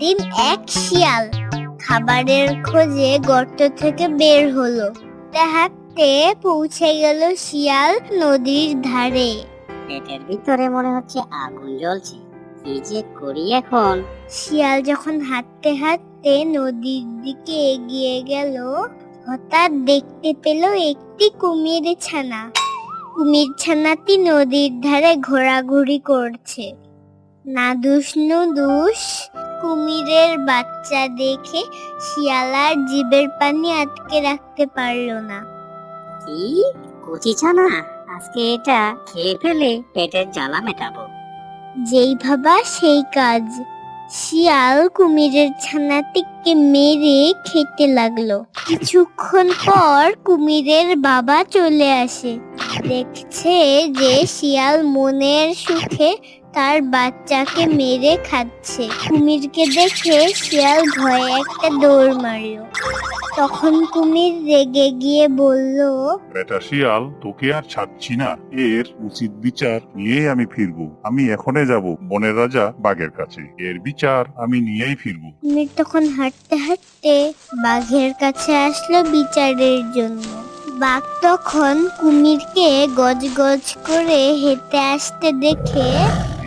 একদিন এক শিয়াল খাবারের খোঁজে গর্ত থেকে বের হলো। হাঁটতে হাঁটতে পৌঁছে গেল শিয়াল নদীর ধারে। পেটের ভিতরে মনে হচ্ছে আগুন জ্বলছে। কি যে করি এখন? শিয়াল যখন হাঁটতে হাঁটতে নদীর দিকে এগিয়ে গেল হঠাৎ দেখতে পেল একটি কুমির ছানা। কুমির ছানাটি নদীর ধারে ঘোরাঘুরি করছে। না দুষ দুষ কুমিরের বাচ্চা দেখে শিয়াল আর জীবের পানি আটকে রাখতে পারল না। কি? কচি ছানা আজকে এটা খেয়ে ফেলে পেটের জ্বালা মেটাবো। যেই ভাবা সেই কাজ। শিয়াল কুমিরের ছানাটিকে মেরে খেতে লাগল। কিছুক্ষণ পর কুমিরের বাবা চলে আসে। দেখছে যে শিয়াল মনের সুখে তার বাচ্চাকে মেরে খাচ্ছে। কুমিরকে দেখে শিয়াল ভয়ে একটা দৌড় মারলো। তখন কুমির রেগে গিয়ে বলল বেটা শিয়াল তোকে আর ছাড়ছি না। এর উচিত বিচার নিয়েই আমি ফিরবো। আমি এখনই যাব বনের রাজা বাঘের কাছে। এর বিচার আমি নিয়েই ফিরবো। কুমির তখন হাঁটতে হাঁটতে বাঘের কাছে আসলো বিচারের জন্য। বাঘ তখন কুমিরকে গজ গজ করে হেঁটে আসতে দেখে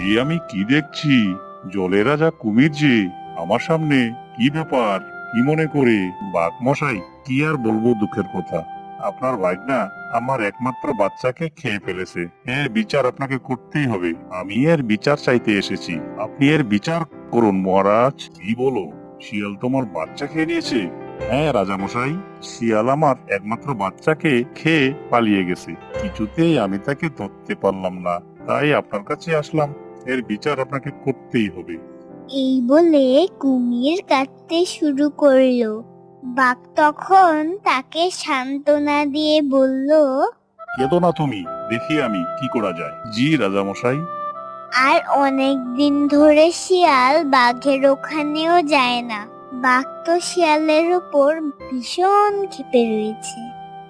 এই আমি কি দেখছি? জলের রাজা কুমির যে, আমার সামনে কি ব্যাপার? কি মনে করে? বাঘ মশাই কি আর বলব দুঃখের কথা? আপনার ভাই না আমার একমাত্র বাচ্চাকে খেয়ে ফেলেছে। এর বিচার আপনাকে করতেই হবে। আমি এর বিচার চাইতে এসেছি। আপনি এর বিচার করুন, মহারাজ। কি বলো? শিয়াল তোমার বাচ্চা খেয়ে নিয়েছে। হ্যাঁ রাজামশাই, শিয়াল আমার একমাত্র বাচ্চাকে খেয়ে পালিয়ে গেছে। কিছুতেই আমি তাকে ধরতে পারলাম না। তাই আপনার কাছে আসলাম। এর বিচার আপনাকে করতেই হবে। এই বলে কুমির কাটতে শুরু করল। বাঘ তখন তাকে সান্ত্বনা দিয়ে বলল কেদো না তুমি দেখি আমি কি করা যায়। জি রাজামশাই। আর অনেক দিন ধরে শিয়াল বাঘের ওখানেও যায় না। বাঘ তো শিয়ালের উপর ভীষণ ক্ষেপে রয়েছে।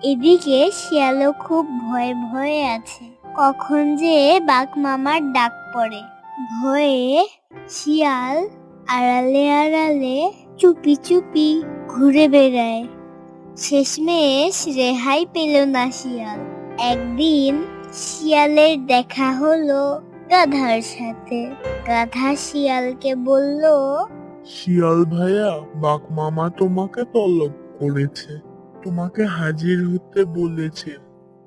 এদিকে শিয়ালও খুব ভয়ে ভয়ে আছে। কখন যে বাঘ মামার ডাক পড়ে। ভয়ে শিয়াল আড়ালে আড়ালে চুপি চুপি ঘুরে বেড়ায়। শেষমেশ রেহাই পেল না শিয়াল। একদিন শিয়ালের দেখা হলো গাধার সাথে। গাধা শিয়ালকে বলল শিয়াল ভাইয়া বাঘ মামা তোমাকে তলব করেছে। তোমাকে হাজির হতে বলেছে।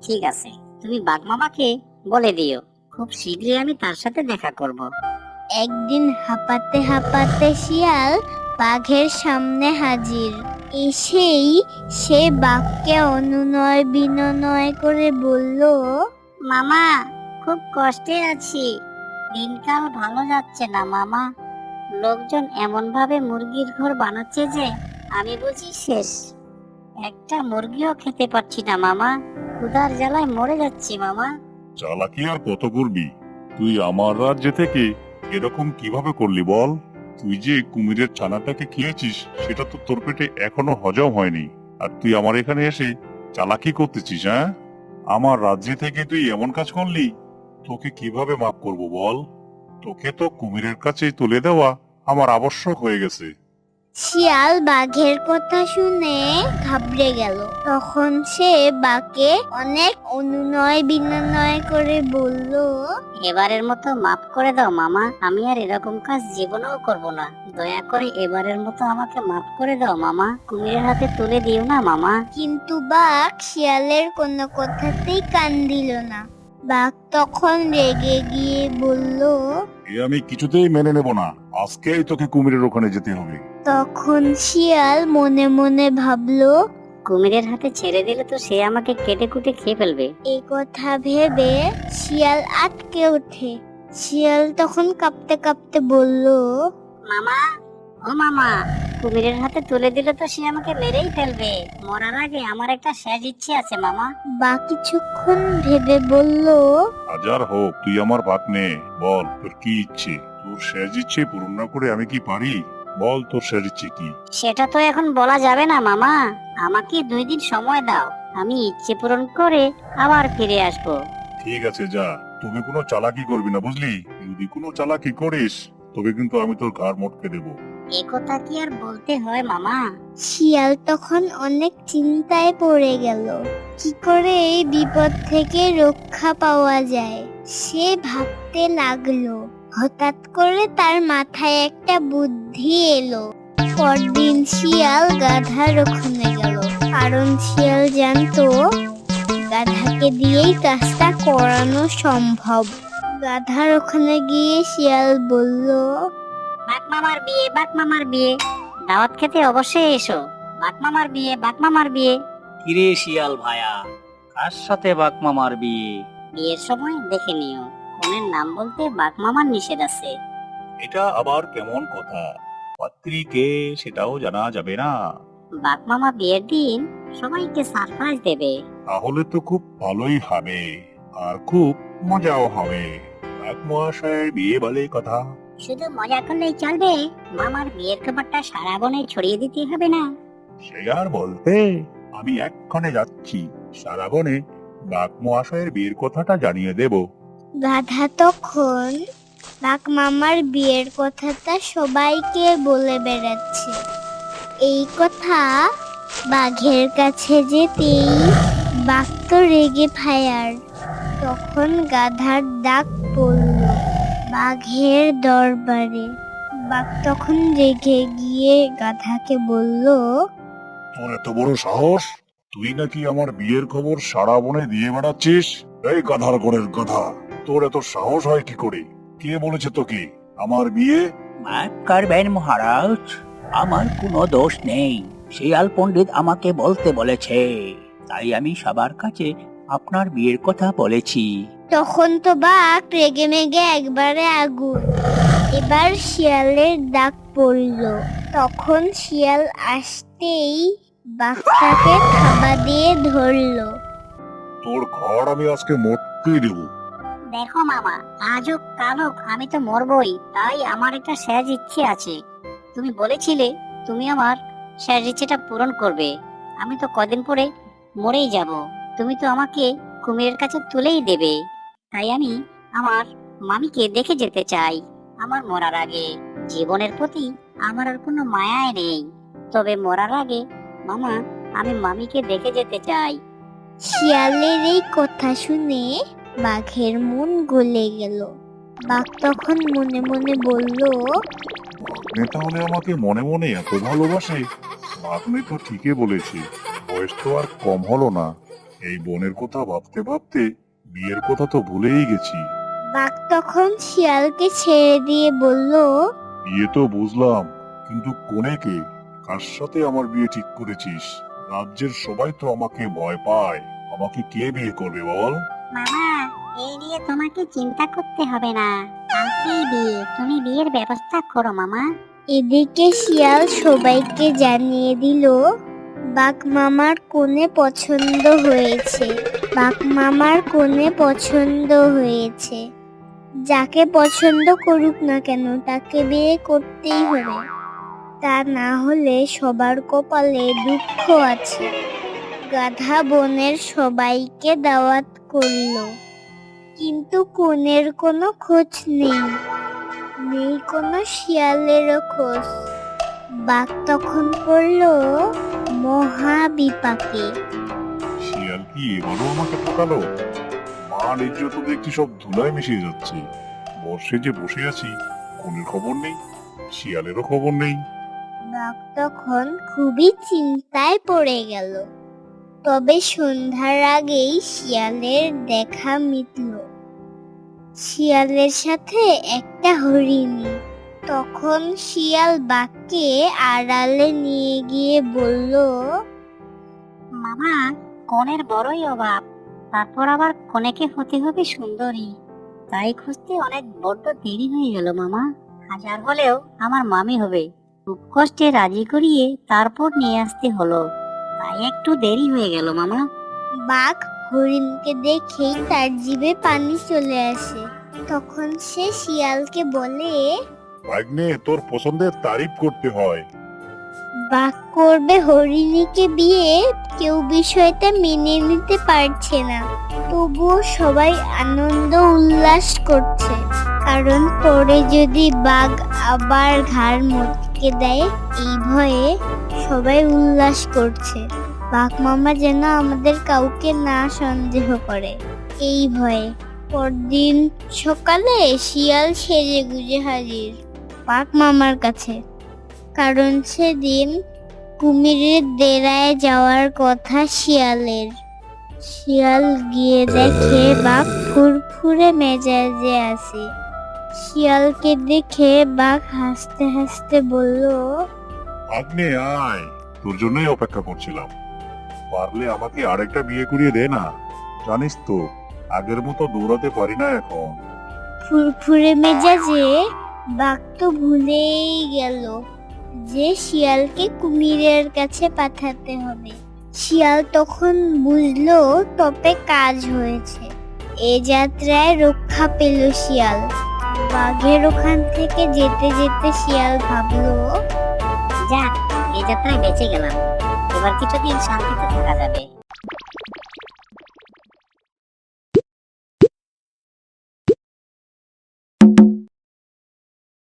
ঠিক আছে। তুমি বাঘ মামাকে বলে দিও। খুব শীঘ্রই আমি তার সাথে দেখা করব। একদিন হাঁপাতে হাঁপাতে শিয়াল বাঘের সামনে হাজির। এসেই সে বাঘকে অনুনয় বিনয় করে বলল মামা খুব কষ্টে আছি। দিনকাল ভালো যাচ্ছে না মামা। লোকজন এমন ভাবে মুরগির ঘর বানাচ্ছে যে আমি বুঝি শেষ। একটা মুরগিও খেতে পারছি না মামা। ক্ষুধার জ্বালায় মরে যাচ্ছি, মামা। চালাকি আর কত করবি? তুই আমার রাজ্যে থেকে এরকম কীভাবে করলি বল? তুই যে কুমিরের ছানাটাকে খেয়েছিস, সেটা তো তোর পেটে এখনও হজম হয়নি। আর তুই আমার এখানে এসে চালাকি করতেছিস হ্যাঁ? আমার রাজ্যে থেকে তুই এমন কাজ করলি? তোকে কীভাবে মাফ করব বল? তোকে তো কুমিরের কাছেই তুলে দেওয়া আমার আবশ্যক হয়ে গেছে। শিয়াল বাঘের কথা শুনে ঘাবড়ে গেল। তখন সে বাঘকে অনেক অনুনয় বিনয় করে বলল এবারের মতো মাফ করে দাও মামা আমি আর এরকম কাজ জীবনেও করব না। দয়া করে এবারের মতো আমাকে মাফ করে দাও মামা কুমিরের হাতে তুলে দিও না মামা। কিন্তু বাঘ শিয়ালের কোনো কথাতেই কান দিল না। বাঘ তখন রেগে গিয়ে বলল এ আমি কিছুতেই মেনে নেব না। আজকেই তোকে কুমিরের ওখানে যেতে হবে। তখন শিয়াল মনে মনে ভাবলো কুমিরের হাতে ছেড়ে দিলে তো সে আমাকে কেটে কুটে খেয়ে ফেলবে। এই কথা ভেবে শিয়াল আটকে ওঠে। শিয়াল তখন কাঁপতে কাঁপতে বলল মামা ও মামা কুমিরের হাতে তুলে দিলে তো সে আমাকে মেরেই ফেলবে। মরার আগে আমার একটা শেষ ইচ্ছে আছে মামা। বা কিছুক্ষণ ভেবে বলল হাজার হোক তুই আমার ভাগ নে বল তোর কি ইচ্ছে? তোর শেষ ইচ্ছে পূরণ না করে আমি কি পারি? বল তোর শেষ ইচ্ছে কি? সেটা তো এখন বলা যাবে না মামা। আমাকে দুই দিন সময় দাও। আমি ইচ্ছে পূরণ করে আবার ফিরে আসব। ঠিক আছে যা। তুমি কোনো চালাকি করবি না বুঝলি? যদি কোনো চালাকি করিস তবে কিন্তু আমি তোর ঘাড় মটকে দেবো। এ কথা কি আর বলতে হয়, মামা? শিয়াল তখন অনেক চিন্তায় পড়ে গেল। কি করে এই বিপদ থেকে রক্ষা পাওয়া যায়, সে ভাবতে লাগল। হঠাৎ করে তার মাথায় একটা বুদ্ধি এলো। পরদিন শিয়াল গাধার ওখানে গেল। কারণ শিয়াল জানতো, গাধাকে দিয়েই কাজটা করানো সম্ভব। গাধার ওখানে গিয়ে শিয়াল বলল বাঘ মামার বিয়ে বাঘ মামার বিয়ে। দাওয়াত খেতে অবশ্যই এসো। বাঘ মামার বিয়ে বাঘ মামার বিয়ে। কিরে শিয়াল ভায়া কার সাথে বাঘ মামার বিয়ে? বিয়ের সময় দেখে নিও কনের নাম বলতে বাঘ মামার নিষেধ আছে। এটা আবার কেমন কথা? পাত্রী কে সেটাও জানা যাবে না। বাঘ মামা বিয়ের দিন সবাইকে সারপ্রাইজ দেবে। তাহলে তো খুব ভালোই হবে আর খুব মজাও হবে। এক মহাশয়ের বিয়ে বলে কথা। শুধু মজা করলেই চলবে। মামার বিয়ের খবরটা সারা বনে ছড়িয়ে দিতে হবে না। সে আর বলতে আমি এক্ষণে যাচ্ছি। সারা বনে বাঘ মহাশয়ের বিয়ের কথাটা জানিয়ে দেব। গাধা তখন বাঘ মামার বিয়ের কথাটা সবাইকে বলে বেড়াচ্ছে। এই কথা বাঘের কাছে যেতেই বাঘ তো রেগে ফায়ার। তখন গাধার ডাক পড়ল বাঘের দরবারে। বাঘ তখন রেগে গিয়ে গাধাকে বলল তোর এত বড় সাহস? তুই নাকি আমার বিয়ের খবর সারা বনে দিয়ে বেড়াচ্ছিস? এই গাধার গড়ের গাধা তোর এত সাহস হয় কি করে? কে বলেছে তোকে? আমার বিয়ে? মাফ করবেন মহারাজ আমার কোনো দোষ নেই। শিয়াল পণ্ডিত আমাকে বলতে বলেছে তাই আমি সবার কাছে আপনার বিয়ের কথা বলেছি। তখন তো বাঘ রেগে মেগে একবারে আগুন। এবার শিয়ালের ডাক পড়ল। তখন শিয়াল আসতেই বাঘটাকে থাবা দিয়ে ধরলো। তোর ঘর আমি আজকে মোটকেই দেবো। দেখো মামা আজ হোক কাল হোক আমি তো মরবই তাই আমার একটা শেষ ইচ্ছে আছে। তুমি বলেছিলে তুমি আমার শেষ ইচ্ছেটা পূরণ করবে। আমি তো কদিন পরে মরেই যাব। তুমি তো আমাকে কুমিরের কাছে তুলেই দেবে। তাই আমি আমার মামিকে দেখে যেতে চাই আমার মরার আগে। জীবনের প্রতি আমার আর কোনো মায়াই নেই। তবে মরার আগে মামা আমি মামিকে দেখে যেতে চাই। শিয়ালের এই কথা শুনে বাঘের মন গলে গেল। বাঘ তখন মনে মনে বলল বাঘনে তাহলে আমাকে মনে মনে এত ভালোবাসে বাঘনে তো ঠিকই বলেছে। বয়স তো আর কম হলো না। এই বোনের কথা ভাবতে ভাবতে বিয়ের কথা তো ভুলেই গেছি। বাঘ তখন শিয়ালকে ছেড়ে দিয়ে বলল বিয়ে তো বুঝলাম কিন্তু কোনে কে কার সাথে আমার বিয়ে ঠিক করেছিস? রাজ্যের সবাই তো আমাকে ভয় পায়। আমাকে কে বিয়ে করবে বল? মামা এই নিয়ে তোমাকে চিন্তা করতে হবে না। কালকেই বিয়ে তুমি বিয়ের ব্যবস্থা করো মামা। এদিকে শিয়াল সবাইকে জানিয়ে দিল বাঘ মামার কোণে পছন্দ হয়েছে। বাঘ মামার কোণে পছন্দ হয়েছে। যাকে পছন্দ করুক না কেন, তাকে বিয়ে করতেই হবে। তা না হলে সবার কপালে দুঃখ আছে। গাধা বনের সবাইকে দাওয়াত করল। কিন্তু কোণের কোনো খোঁজ নেই। নেই কোনো শিয়ালেরও খোঁজ। বাঘ তখন পড়ল মহা বিপাকে শিয়াল কি এবারও আমাকে ঠকালো মান ইজ্জত দেখছি সব ধুলায় মিশিয়ে যাচ্ছে। বর্ষে যে বসে আছি কোনের খবর নেই শিয়ালেরও খবর নেই। বাঘ তখন খুবই চিন্তায় পড়ে গেল। তবে সন্ধ্যার আগেই শিয়ালের দেখা মিটল। শিয়ালের সাথে একটা হরিণী। তখন শিয়াল বাঘকে আড়ালে নিয়ে গিয়ে বলল, মামা, কনের বড়ই অভাব। তারপর আবার কনেকে হতে হবে সুন্দরী। তাই খুঁজতে অনেক বড্ড দেরি হয়ে গেল, মামা। হাজার হলেও আমার মামি হবে। খুব কষ্টে রাজি করিয়ে তারপর নিয়ে আসতে হলো। তাই একটু দেরি হয়ে গেল, মামা। বাঘ হরিণকে দেখেই তার জিভে পানি চলে আসে। তখন সে শিয়ালকে বলে ভাগ্নে, তোর পছন্দের তারিফ করতে হয়। বাঘ করবে হরিণীকে বিয়ে, কেউ বিষয়টা মেনে নিতে পারছে না। তবুও সবাই আনন্দ উল্লাস করছে। কারণ পরে যদি বাঘ আবার ঘাড় মটকে দেয়, এই ভয়ে সবাই উল্লাস করছে। বাঘ মামা যেন আমাদের কাউকে না সন্দেহ করে। এই ভয়ে পরদিন সকালে শিয়াল সেজে গুজে হাজির। বাঘ মামার কাছে। কারণ সেদিন কুমিরের দেরায় যাওয়ার কথা শিয়ালের। শিয়াল গিয়ে দেখে বাঘ ফুরফুরে মেজাজে আছে। শিয়ালকে দেখে বাঘ হাসতে হাসতে বলল আগ্নে আয় তোর জন্যই অপেক্ষা করছিলাম। পারলে আমাকে আরেকটা বিয়ে করিয়ে দে না। জানিস তো আগের মতো দৌড়াতে পারি না এখন। ফুরফুরে মেজাজে বাঘ তো ভুলেই গেল যে শিয়ালকে কুমিরের কাছে পাঠাতে হবে। শিয়াল তখন বুঝলো তবে কাজ হয়েছে। এ যাত্রায় রক্ষা পেল শিয়াল। বাঘের ওখান থেকে যেতে যেতে শিয়াল ভাবলো যাক এ যাত্রায় বেঁচে গেলাম। এবার কিছুদিন শান্তিতে থাকা যাবে।